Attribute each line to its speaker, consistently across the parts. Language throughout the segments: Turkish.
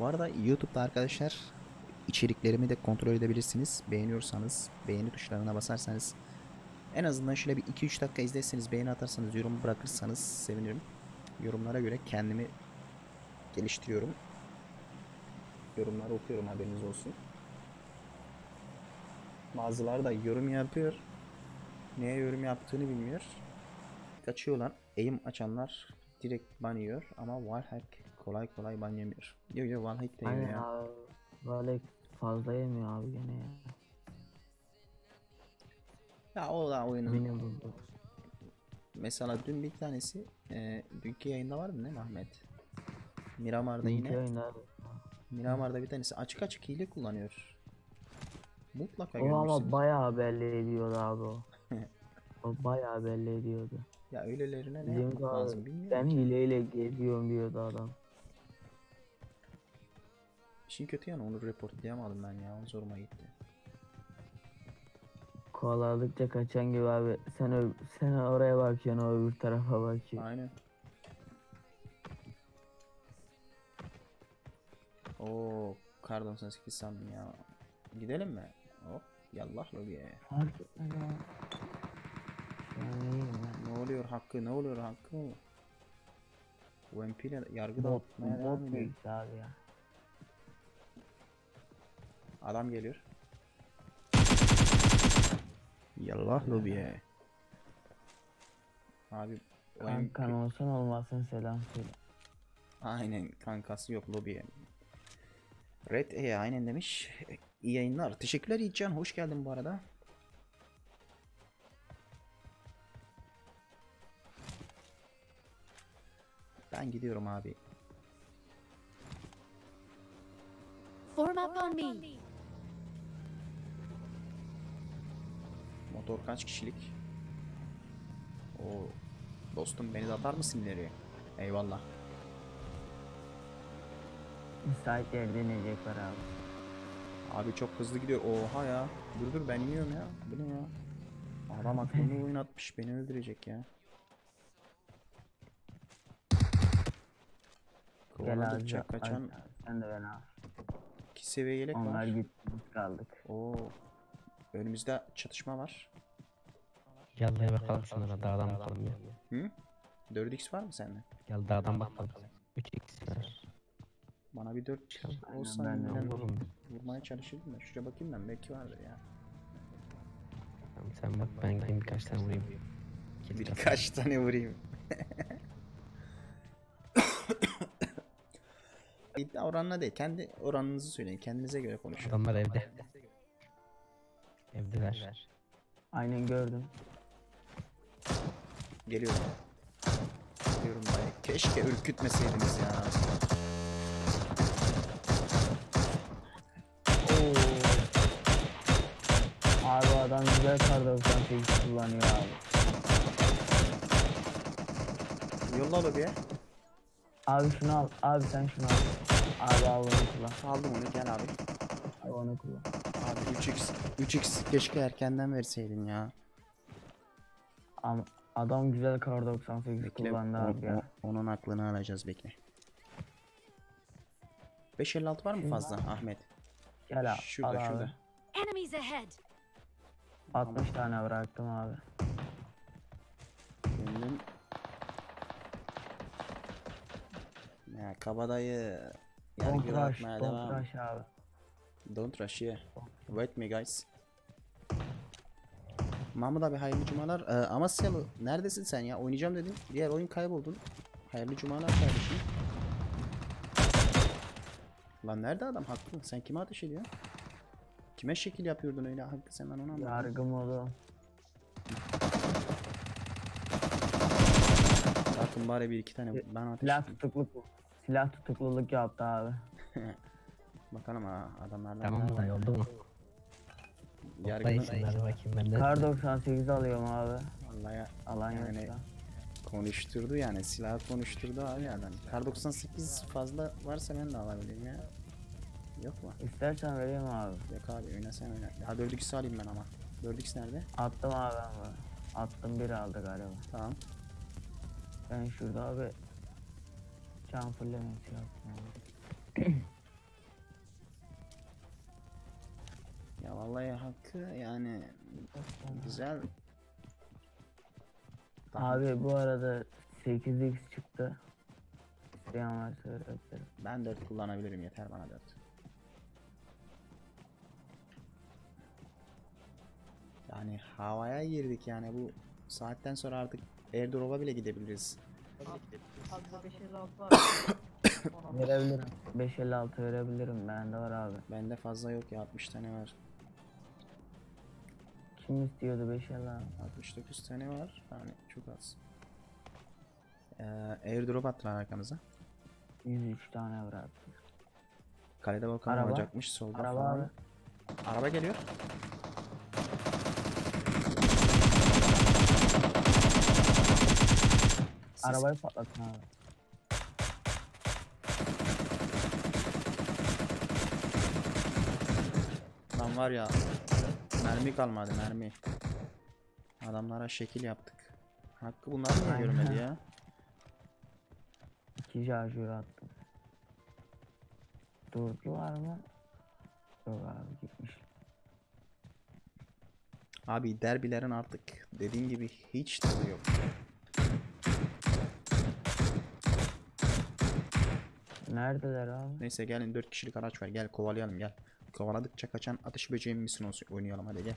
Speaker 1: Bu arada YouTube'da arkadaşlar içeriklerimi de kontrol edebilirsiniz. Beğeniyorsanız beğeni tuşlarına basarsanız en azından şöyle bir 2-3 dakika izlerseniz beğeni atarsanız yorum bırakırsanız sevinirim. Yorumlara göre kendimi geliştiriyorum. Yorumları okuyorum haberiniz olsun. Bazıları da yorum yapıyor. Neye yorum yaptığını bilmiyor. Kaçıyorlar. Aim açanlar direkt ban yiyor ama wallhack kolay kolay ban yemiyor. Yo yo wallhack de yiyor
Speaker 2: Aynen
Speaker 1: ya.
Speaker 2: abi. Böyle fazla yemiyor abi gene ya.
Speaker 1: Ya o da oyunun
Speaker 2: Beni buldu.
Speaker 1: Mesela dün bir tanesi e, dünkü yayında vardı değil mi Ahmet? Miramar'da
Speaker 2: Dünkü
Speaker 1: yine
Speaker 2: oyun abi.
Speaker 1: Miramar'da bir tanesi açık açık hile kullanıyor. Mutlaka
Speaker 2: O ama
Speaker 1: görmüşsünüz.
Speaker 2: bayağı belli ediyordu abi o. o bayağı belli ediyordu.
Speaker 1: Ya öylelerine ne
Speaker 2: Bizim
Speaker 1: yapmak
Speaker 2: abi,
Speaker 1: lazım bilmiyorum.
Speaker 2: Ben hileyle geziyorum diyordu adam.
Speaker 1: İşin kötü yanı onu reportlayamadım ben ya. O zoruma gitti.
Speaker 2: Kovaladıkça kaçan gibi abi. Sen ö- sen oraya bakıyorsun o öbür tarafa bakıyor.
Speaker 1: Aynen. Oo, kar 98 sandım ya. Gidelim mi? Hop, yallah lobiye.
Speaker 2: Fark etmez abi. Şu an iyiyim ben.
Speaker 1: Ne oluyor Hakkı? Ne oluyor Hakkı? UMP ile yargıda
Speaker 2: Bot,
Speaker 1: devam ediyor.
Speaker 2: büyük abi ya.
Speaker 1: Adam geliyor. Yallah lobiye. Abi
Speaker 2: Kankan olsan olmasın selam söyle.
Speaker 1: aynen kankası yok lobiye. Red E aynen demiş. İyi yayınlar. Teşekkürler Yiğitcan. Hoş geldin bu arada. Ben gidiyorum abi.
Speaker 3: Form up on me.
Speaker 1: Motor kaç kişilik? Oo. Dostum beni de atar mısın ileriye? Eyvallah.
Speaker 2: Müsait yerde inecek var abi.
Speaker 1: Abi çok hızlı gidiyor. Oha ya. Dur dur ben iniyorum ya. Bu ne ya? Adam aklını oynatmış. Beni öldürecek ya.
Speaker 2: Gel abi.
Speaker 1: Kovaladıkça
Speaker 2: al-
Speaker 1: kaçan
Speaker 2: Sen de ben al.
Speaker 1: iki seviye yelek
Speaker 2: Onlar
Speaker 1: var.
Speaker 2: gitti biz kaldık.
Speaker 1: Oo. Önümüzde çatışma var.
Speaker 4: Gel de bakalım şunlara dağdan bakalım ya.
Speaker 1: Hı? 4x var mı sende?
Speaker 4: Gel dağdan bakalım. 3x var.
Speaker 1: Bana bir 4
Speaker 2: Aynen,
Speaker 1: olsa
Speaker 2: ben de
Speaker 1: ben
Speaker 4: Vururum.
Speaker 1: vurmaya çalışırdım da. Şuraya bakayım ben belki vardır ya.
Speaker 4: Tamam, sen bak ben gideyim birkaç tane vurayım.
Speaker 1: Birkaç tane vurayım. İddia oranına değil. Kendi oranınızı söyleyin. Kendinize göre konuşun.
Speaker 4: Adamlar evde. Evdeler.
Speaker 2: Aynen gördüm.
Speaker 1: Geliyorum. Geliyorum dayı. Keşke ürkütmeseydiniz ya.
Speaker 2: Oo. Abi adam güzel kar 98 kullanıyor abi.
Speaker 1: Yolla lobiye.
Speaker 2: Abi şunu al. Abi sen şunu al. Abi al onu kullan.
Speaker 1: Aldım onu gel abi.
Speaker 2: Abi onu kullan.
Speaker 1: Abi 3x. 3x keşke erkenden verseydin ya.
Speaker 2: Ama adam güzel kar 98
Speaker 1: Bekle.
Speaker 2: kullandı
Speaker 1: o-
Speaker 2: abi ya.
Speaker 1: o- onun aklını alacağız bekle. 556 var mı fazla Ahmet?
Speaker 2: Gel abi.
Speaker 1: Şurada
Speaker 2: al
Speaker 1: şurada.
Speaker 2: abi.
Speaker 3: Enemies ahead.
Speaker 2: 60 tane bıraktım abi.
Speaker 1: Benim... Ya kabadayı
Speaker 2: Don't
Speaker 1: yargıda
Speaker 2: rush,
Speaker 1: atmaya
Speaker 2: don't
Speaker 1: devam.
Speaker 2: rush abi.
Speaker 1: Don't rush yeah. Wait me guys. Mahmut abi hayırlı cumalar. Ee, Amasyalı neredesin sen ya? Oynayacağım dedin. Diğer oyun kayboldun. Hayırlı cumalar kardeşim. Lan nerede adam haklı? Sen kime ateş ediyorsun? Kime şekil yapıyordun öyle haklı sen ben onu anlamadım.
Speaker 2: Yargı modu.
Speaker 1: Bakın bari bir iki tane ben ateş
Speaker 2: Silah tutukluk. Silah tutukluluk yaptı abi.
Speaker 1: Bakalım ha adamlardan
Speaker 4: Tamam mı
Speaker 1: var?
Speaker 4: dayı oldu mu? Dayı
Speaker 1: Yargıda
Speaker 4: şunları bakayım ben de.
Speaker 2: Kar 98 alıyorum abi.
Speaker 1: vallahi
Speaker 2: Alan
Speaker 1: Yani-
Speaker 2: yoksa.
Speaker 1: konuşturdu yani silah konuşturdu abi adam. Kar 98 fazla varsa ben de alabilirim ya. Yok mu?
Speaker 2: İstersen vereyim abi.
Speaker 1: Yok abi oyna sen oyna. Ya 4x alayım ben ama. 4x nerede?
Speaker 2: Attım abi ben bunu. Attım biri aldı galiba.
Speaker 1: Tamam.
Speaker 2: Ben şurada abi can fullemesi yaptım
Speaker 1: Ya vallahi hakkı yani güzel.
Speaker 2: Abi bu arada 8x çıktı. İsteyen varsa verebilirim.
Speaker 1: Ben 4 kullanabilirim yeter bana 4. Yani havaya girdik yani bu saatten sonra artık airdrop'a bile gidebiliriz.
Speaker 2: Verebilirim. 556 verebilirim. Bende var abi.
Speaker 1: Bende fazla yok ya 60 tane var.
Speaker 2: Kim istiyordu 556?
Speaker 1: 69 tane var. Yani çok az. Ee, airdrop attılar arkamıza.
Speaker 2: 103 tane bıraktım.
Speaker 1: Kalede bakalım
Speaker 2: Araba.
Speaker 1: olacakmış solda
Speaker 2: Araba
Speaker 1: falan.
Speaker 2: abi.
Speaker 1: Araba geliyor. Siz-
Speaker 2: Arabayı patlatın abi.
Speaker 1: Lan var ya mermi kalmadı mermi. Adamlara şekil yaptık. Hakkı bunlar niye görmedi ya?
Speaker 2: 2 şarjör attım. Durdular mı? Yok abi gitmiş.
Speaker 1: Abi derbilerin artık dediğin gibi hiç tadı yok.
Speaker 2: Neredeler abi?
Speaker 1: Neyse gelin 4 kişilik araç var gel kovalayalım gel. Kovaladıkça kaçan atış böceği misin olsun oynayalım hadi gel.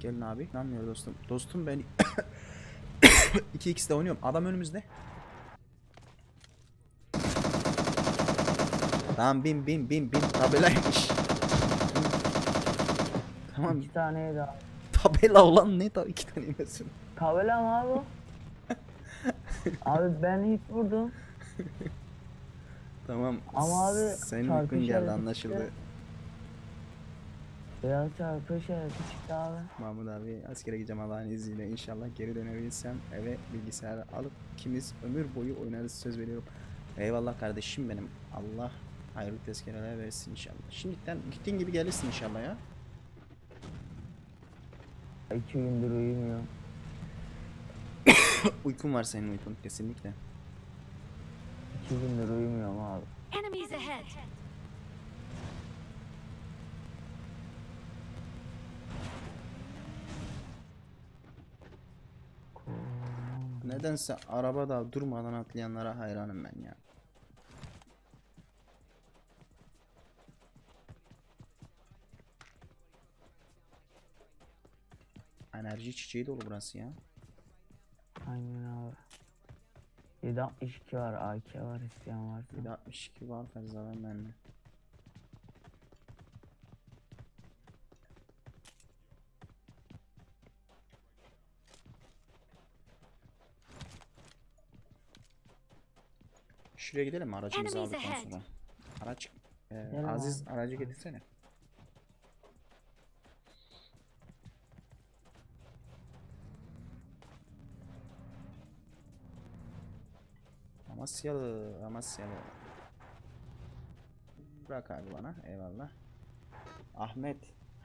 Speaker 1: Gelin abi. İnanmıyor dostum. Dostum ben 2x'de oynuyorum. Adam önümüzde. Tamam bin bin bin bin tabelaymış. tamam
Speaker 2: İki taneydi abi.
Speaker 1: tabela olan ne tabii iki tane yemesin.
Speaker 2: Tabela mı abi? abi ben hit vurdum.
Speaker 1: Tamam.
Speaker 2: Ama abi
Speaker 1: senin
Speaker 2: çarpı
Speaker 1: uykun geldi
Speaker 2: işareti
Speaker 1: anlaşıldı.
Speaker 2: çıktı. Beyaz çarpı işareti çıktı abi.
Speaker 1: Mahmut abi askere gideceğim Allah'ın izniyle inşallah geri dönebilirsem eve bilgisayarı alıp ikimiz ömür boyu oynarız söz veriyorum. Eyvallah kardeşim benim. Allah hayırlı tezkereler versin inşallah. Şimdiden gittiğin gibi gelirsin inşallah ya.
Speaker 2: İki gündür uyumuyor.
Speaker 1: Uykun var senin uykun kesinlikle.
Speaker 2: İki gündür uyumuyorum abi.
Speaker 3: Enemies ahead.
Speaker 1: Nedense arabada durmadan atlayanlara hayranım ben ya. Enerji çiçeği dolu burası ya.
Speaker 2: Aynen abi. 762 var, AK var isteyen varsa.
Speaker 1: Bir de 62 var fazladan bende. Şuraya gidelim mi aracımızı
Speaker 3: Enemies
Speaker 1: aldıktan
Speaker 3: ahead.
Speaker 1: sonra? Araç e, Aziz aracı getirsene. Amasyalı, Amasyalı. Bırak abi bana, eyvallah. Ahmet,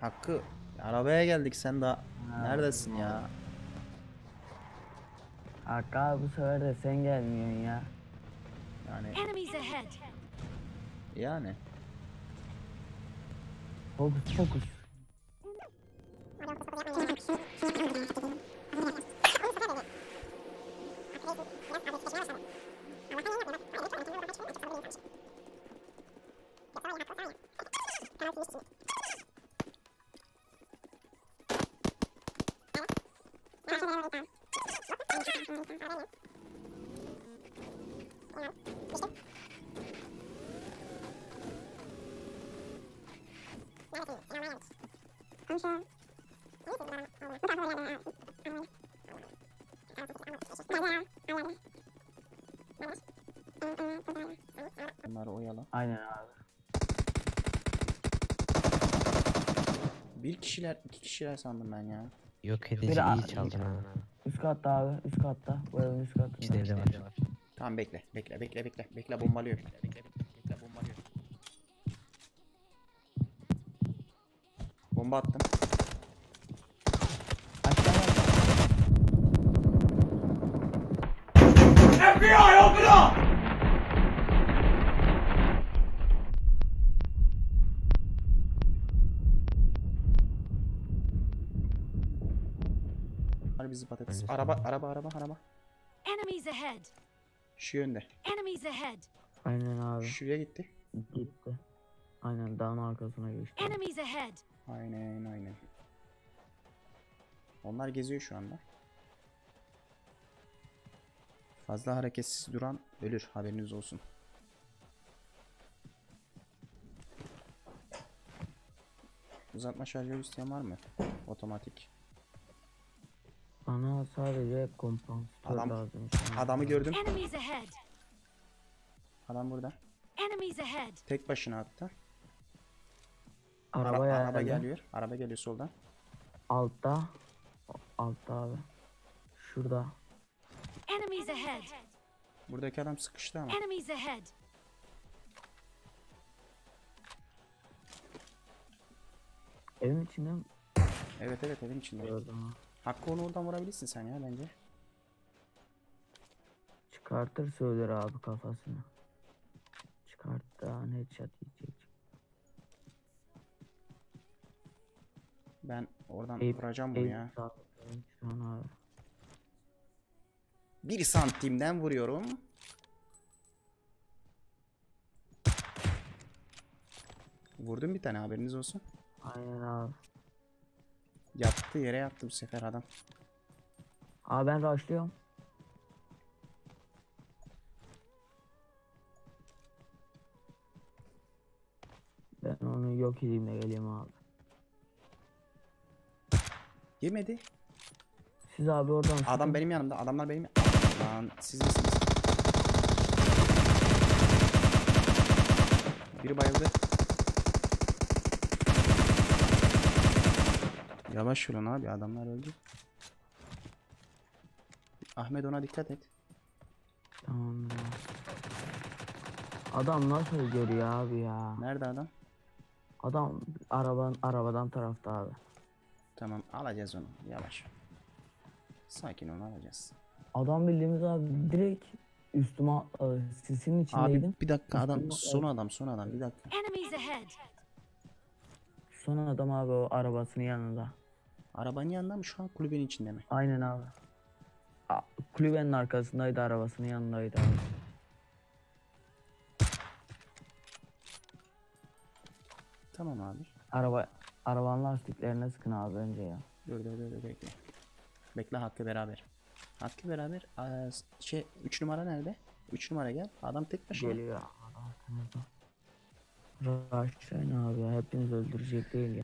Speaker 1: Hakkı, arabaya geldik sen daha neredesin ya?
Speaker 2: Hakkı abi bu sefer de sen gelmiyorsun ya.
Speaker 1: Yani, yani.
Speaker 2: Fokus fokus.
Speaker 1: Bunları oyala.
Speaker 2: Aynen abi.
Speaker 1: Bir kişiler, iki kişiler sandım ben ya.
Speaker 4: Yok edici
Speaker 2: Biri
Speaker 4: iyi çaldın ha.
Speaker 2: Üst katta abi, üst katta. Bu evin üst katında.
Speaker 4: İşte evde var.
Speaker 1: Tamam bekle, bekle, bekle, bekle, bekle bombalıyor. Bekle, bekle, bekle Bomba attım.
Speaker 2: FBI, open
Speaker 1: up! bizi patates. Araba araba araba araba.
Speaker 3: Enemies ahead.
Speaker 1: Şu yönde.
Speaker 3: Enemies ahead.
Speaker 2: Aynen abi.
Speaker 1: Şuraya gitti.
Speaker 2: Gitti. Aynen dağın arkasına geçti.
Speaker 3: Enemies ahead.
Speaker 1: Aynen aynen. Onlar geziyor şu anda. Fazla hareketsiz duran ölür haberiniz olsun. Uzatma şarjör isteyen var mı? Otomatik.
Speaker 2: Bana sadece kompansatör
Speaker 1: Adam-
Speaker 2: lazım. şu an.
Speaker 1: Adamı gördüm. Adam burada. Tek başına hatta.
Speaker 2: Araba,
Speaker 1: Ara-
Speaker 2: yani
Speaker 1: araba geliyor. Araba geliyor soldan.
Speaker 2: Altta. Altta abi. Şurada.
Speaker 3: Enemies ahead.
Speaker 1: Buradaki adam sıkıştı ama.
Speaker 3: Enemies ahead.
Speaker 2: Evin içinde mi?
Speaker 1: Evet evet evin içinde.
Speaker 2: Gördüm ha.
Speaker 1: Hakkı onu oradan vurabilirsin sen ya bence.
Speaker 2: Çıkartır söyler abi kafasını. Çıkart da headshot yiyecek.
Speaker 1: Ben oradan
Speaker 2: Eyüp-
Speaker 1: vuracağım bunu ya.
Speaker 2: sağ- Şu an abi.
Speaker 1: Bir santimden vuruyorum. Vurdum bir tane haberiniz olsun.
Speaker 2: Aynen abi.
Speaker 1: Yattı yere yattı bu sefer adam.
Speaker 2: Abi ben rushlıyorum. Ben onu yok edeyim de geleyim abi.
Speaker 1: Yemedi.
Speaker 2: Siz abi oradan
Speaker 1: Adam benim yanımda. Adamlar benim Lan siz misiniz? Biri bayıldı. Yavaş olun abi adamlar öldü. Ahmet ona dikkat et.
Speaker 2: Adam nasıl görüyor abi ya?
Speaker 1: Nerede adam?
Speaker 2: Adam araban arabadan tarafta abi.
Speaker 1: Tamam alacağız onu yavaş. Sakin ol alacağız.
Speaker 2: Adam bildiğimiz abi direkt üstüme atladı. Sisin içindeydim.
Speaker 1: Abi bir dakika adam
Speaker 2: Üstüme
Speaker 1: son adam son adam bir dakika.
Speaker 2: Son adam abi o arabasının yanında.
Speaker 1: Arabanın yanında mı şu an kulübenin içinde mi?
Speaker 2: Aynen abi. A- Kulübenin arkasındaydı arabasının yanındaydı abi.
Speaker 1: Tamam abi.
Speaker 2: Araba arabanın lastiklerine sıkın abi önce ya.
Speaker 1: Dur dur dur dur, bekle. Bekle Hakkı beraber. Hakkı beraber aa, şey 3 numara nerede? 3 numara gel. Adam tek başına.
Speaker 2: Geliyor. Raşlayın abi ya. Hepiniz öldürecek değil ya.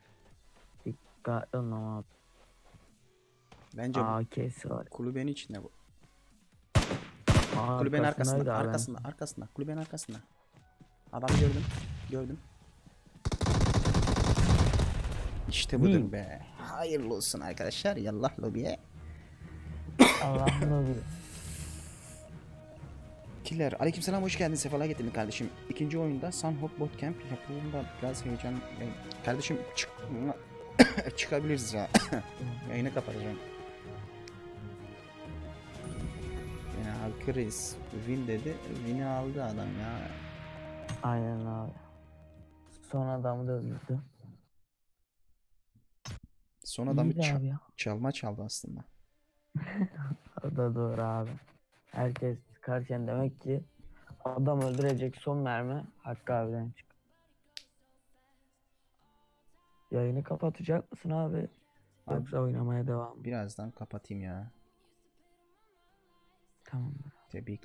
Speaker 2: Dikkatli olun ama abi.
Speaker 1: Bence bu
Speaker 2: AK'si var.
Speaker 1: kulübenin içinde bu.
Speaker 2: Aa,
Speaker 1: Kulübenin arkasında,
Speaker 2: abi.
Speaker 1: arkasında, arkasında. Kulübenin arkasında. Adamı gördüm. Gördüm. İşte budur
Speaker 2: Win.
Speaker 1: be. Hayırlı olsun arkadaşlar. Yallah lobiye.
Speaker 2: Allah'ım abi.
Speaker 1: Killer. Aleykümselam hoş geldin. Sefalar getirdin kardeşim. İkinci oyunda Sunhawk Bootcamp yapımında biraz heyecan. Kardeşim çık çıkabiliriz ya. Yayını kapatacağım. Hakkı Reis win dedi. Win'i aldı adam ya.
Speaker 2: Aynen abi. Son adamı da öldürdü.
Speaker 1: Son adamı
Speaker 2: İyiydi
Speaker 1: ça-
Speaker 2: abi ya.
Speaker 1: çalma çaldı aslında.
Speaker 2: O da doğru abi. Herkes çıkarken demek ki adam öldürecek son mermi Hakkı abiden çık. Yayını kapatacak mısın abi?
Speaker 1: Abi-
Speaker 2: Yoksa oynamaya devam?
Speaker 1: Birazdan kapatayım ya.
Speaker 2: Tamamdır.
Speaker 1: Tebrik